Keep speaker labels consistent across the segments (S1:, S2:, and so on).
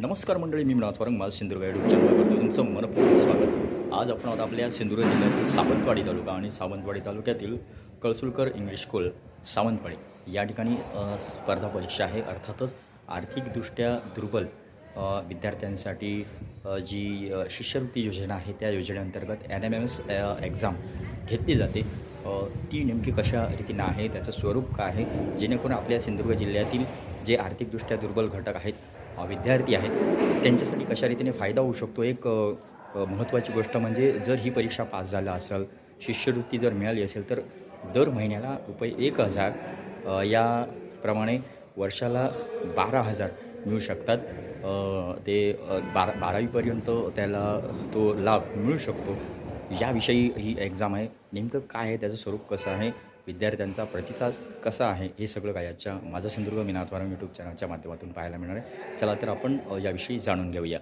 S1: नमस्कार मंडळी मी मनात परंग माझं सिंधुदुर्ग युट्यूब चॅनलवरती तुमचं मनपूर्वक स्वागत. आज आपण आहोत आपल्या सिंधुदुर्ग जिल्ह्यातील सावंतवाडी तालुका आणि सावंतवाडी तालुक्यातील कळसुलकर इंग्लिश स्कूल सावंतवाडी. या ठिकाणी स्पर्धा परीक्षा आहे. अर्थातच आर्थिकदृष्ट्या दुर्बल विद्यार्थ्यांसाठी जी शिष्यवृत्ती योजना आहे त्या योजनेअंतर्गत N M M S exam घेतली जाते. ती नेमकी कशा रीतीनं आहे त्याचं स्वरूप काय आहे? जेणेकरून आपल्या सिंधुदुर्ग जिल्ह्यातील जे आर्थिकदृष्ट्या दुर्बल घटक आहेत विद्यार्थी आहेत त्यांच्यासाठी कशा रीतीने फायदा होऊ शकतो? एक महत्त्वाची गोष्ट म्हणजे जर ही परीक्षा पास झाला असेल शिष्यवृत्ती जर मिळाली असेल तर दर महिन्याला रुपये एक हजार याप्रमाणे वर्षाला बारा हजार मिळू शकतात. ते बारा बारावीपर्यंत त्याला तो लाभ मिळू शकतो. याविषयी ही एक्झाम आहे. नेमकं काय आहे? त्याचं स्वरूप कसं आहे? विद्यार्थ्यांचा प्रतिसाद कसा आहे हे सगळं काय याच्या माझं सिंधुदुर्ग मिनाथवारम यूट्यूब चॅनलच्या माध्यमातून पाहायला मिळणार आहे. चला तर आपण याविषयी जाणून घेऊया.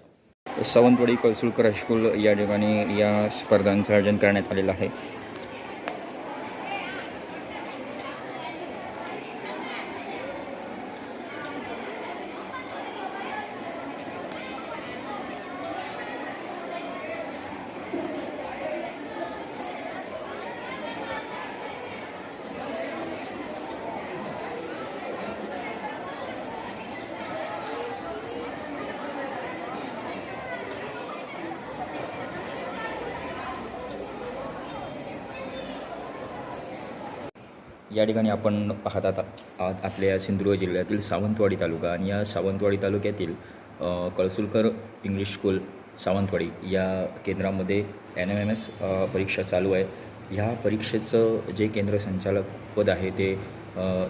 S1: सावंतवाडी कळसुलकर हायस्कूल या ठिकाणी या स्पर्धांचं आयोजन करण्यात आलेलं आहे. या ठिकाणी आपण पाहत आहात आपल्या सिंधुदुर्ग जिल्ह्यातील सावंतवाडी तालुका आणि या सावंतवाडी तालुक्यातील कळसुलकर इंग्लिश स्कूल सावंतवाडी या केंद्रामध्ये एन एम एम एस परीक्षा चालू आहे. ह्या परीक्षेचं जे केंद्र संचालक पद आहे ते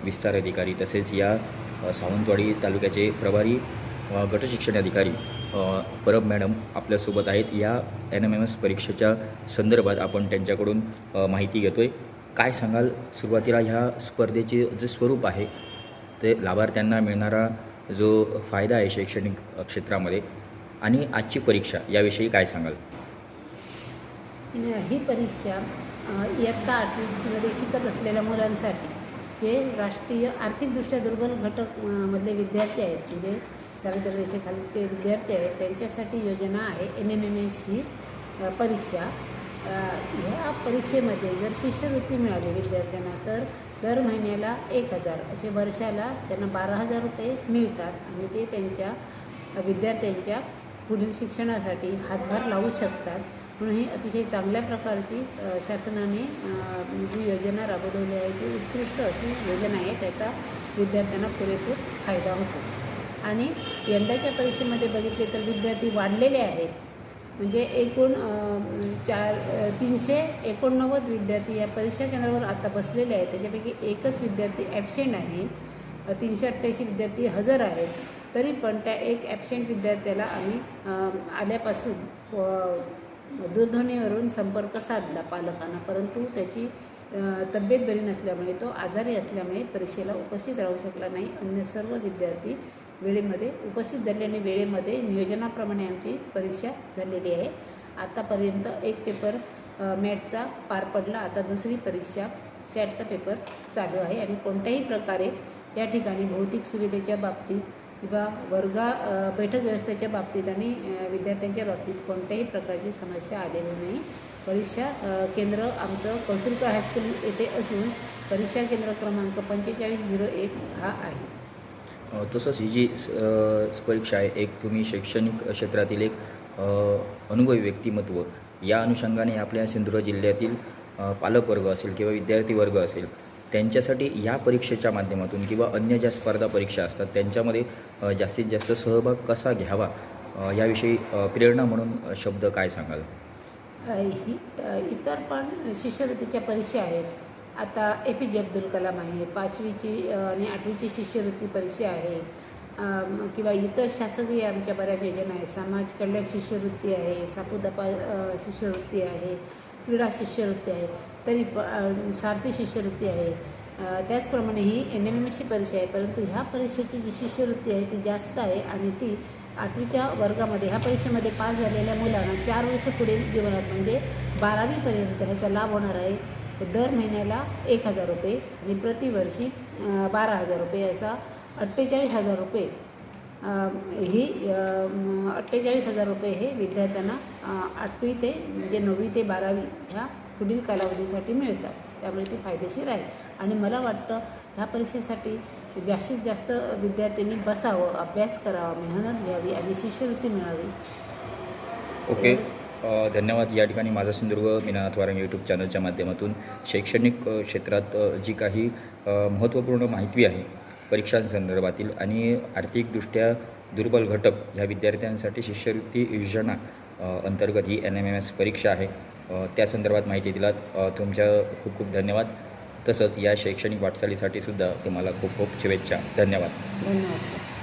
S1: विस्तार अधिकारी तसेच या सावंतवाडी तालुक्याचे प्रभारी गटशिक्षण अधिकारी परब मॅडम आपल्यासोबत आहेत. या एन एम एम एस परीक्षेच्या संदर्भात आपण त्यांच्याकडून माहिती घेतो आहे काय सांगाल सुरुवातीला ह्या स्पर्धेचे जे स्वरूप आहे ते लाभार्थ्यांना मिळणारा जो फायदा आहे शैक्षणिक क्षेत्रामध्ये आणि आजची परीक्षा याविषयी काय सांगाल?
S2: ही परीक्षा इयत्ता आठवीमध्ये शिकत असलेल्या मुलांसाठी जे राष्ट्रीय आर्थिकदृष्ट्या दुर्बल घटक मधले विद्यार्थी आहेत म्हणजे दारिद्र्यरेषेखालचे विद्यार्थी आहेत त्यांच्यासाठी योजना आहे एन एम एम एस ही परीक्षा. ह्या परीक्षेमध्ये जर शिष्यवृत्ती मिळाली विद्यार्थ्यांना तर दर महिन्याला एक हजार असे वर्षाला त्यांना बारा हजार रुपये मिळतात आणि ते त्यांच्या विद्यार्थ्यांच्या पुढील शिक्षणासाठी हातभार लावू शकतात. म्हणून ही अतिशय चांगल्या प्रकारची शासनाने जी योजना राबवलेली आहे ती उत्कृष्ट अशी योजना आहे त्याचा विद्यार्थ्यांना पुरेपूर फायदा होतो. आणि यंदाच्या परीक्षेमध्ये बघितले तर विद्यार्थी वाढलेले आहेत. म्हणजे एकूण चार तीनशे एकोणनव्वद विद्यार्थी या परीक्षा केंद्रावर आता बसलेले आहेत. त्याच्यापैकी एकच विद्यार्थी ॲबसेंट आहे. तीनशे अठ्ठ्याऐंशी विद्यार्थी हजर आहेत. तरी पण त्या एक ॲबसेंट विद्यार्थ्याला आम्ही आल्यापासून दूरध्वनीवरून संपर्क साधला पालकांना. परंतु त्याची तब्येत बरी नसल्यामुळे तो आजारी असल्यामुळे परीक्षेला उपस्थित राहू शकला नाही. अन्य सर्व विद्यार्थी वेळेमध्ये उपस्थित झाल्याने वेळेमध्ये नियोजनाप्रमाणे आमची परीक्षा झालेली आहे. आतापर्यंत एक पेपर मॅटचा पार पडला. आता दुसरी परीक्षा शॅटचा पेपर चालू आहे आणि कोणत्याही प्रकारे या ठिकाणी भौतिक सुविधेच्या बाबतीत किंवा वर्गा बैठक व्यवस्थेच्या बाबतीत आणि विद्यार्थ्यांच्या बाबतीत कोणत्याही प्रकारची समस्या आलेली नाही. परीक्षा केंद्र आमचं कौशल्य हायस्कूल येथे असून परीक्षा केंद्र क्रमांक पंचेचाळीस झिरो एक हा आहे.
S1: तसंच ही जी स- परीक्षा आहे एक तुम्ही शैक्षणिक क्षेत्रातील एक अनुभवी व्यक्तिमत्व. या अनुषंगाने आपल्या सिंधुदुर्ग जिल्ह्यातील पालकवर्ग असेल किंवा विद्यार्थी वर्ग असेल त्यांच्यासाठी या परीक्षेच्या माध्यमातून किंवा अन्य ज्या स्पर्धा परीक्षा असतात त्यांच्यामध्ये जास्तीत जास्त सहभाग कसा घ्यावा याविषयी प्रेरणा म्हणून शब्द काय सांगाल?
S2: ही इतर पण शिष्यवृत्तीच्या परीक्षा आहेत. आता ए पी जे अब्दुल कलाम आहे पाचवीची आणि आठवीची शिष्यवृत्ती परीक्षा आहे. किंवा इतर शासकीय आमच्या बऱ्याच योजना आहेत. समाज कल्याण शिष्यवृत्ती आहे सापुदपा शिष्यवृत्ती आहे क्रीडा शिष्यवृत्ती आहे तरी प सारथी शिष्यवृत्ती आहे. त्याचप्रमाणे ही एन एम एम एसची परीक्षा आहे परंतु ह्या परीक्षेची जी शिष्यवृत्ती आहे ती जास्त आहे आणि ती आठवीच्या वर्गामध्ये ह्या परीक्षेमध्ये पास झालेल्या मुलांना चार वर्ष पुढील जीवनात म्हणजे बारावीपर्यंत ह्याचा लाभ होणार आहे. दर महिन्याला एक हजार रुपये आणि प्रतिवर्षी बारा हजार रुपये असा अठ्ठेचाळीस हजार रुपये ही अठ्ठेचाळीस हजार रुपये हे विद्यार्थ्यांना आठवी ते म्हणजे नववी ते बारावी ह्या पुढील कालावधीसाठी मिळतात. त्यामुळे ती फायदेशीर आहे. आणि मला वाटतं ह्या परीक्षेसाठी जास्तीत जास्त विद्यार्थ्यांनी बसावं अभ्यास करावा मेहनत घ्यावी आणि शिष्यवृत्ती मिळावी.
S1: ओके. okay. धन्यवाद. या ठिकाणी माझा सिंधुदुर्ग मीनानाथ वारंग यूट्यूब चॅनलच्या माध्यमातून. शैक्षणिक क्षेत्रात जी काही महत्त्वपूर्ण माहिती आहे परीक्षांसंदर्भातील आणि आर्थिकदृष्ट्या दुर्बल घटक ह्या विद्यार्थ्यांसाठी शिष्यवृत्ती योजना अंतर्गत ही एन एम एम एस परीक्षा आहे. त्या संदर्भात माहिती दिलात. तुमच्या खूप खूप धन्यवाद. तसंच या शैक्षणिक वाटचालीसाठी सुद्धा तुम्हाला खूप खूप शुभेच्छा. धन्यवाद.
S2: धन्यवाद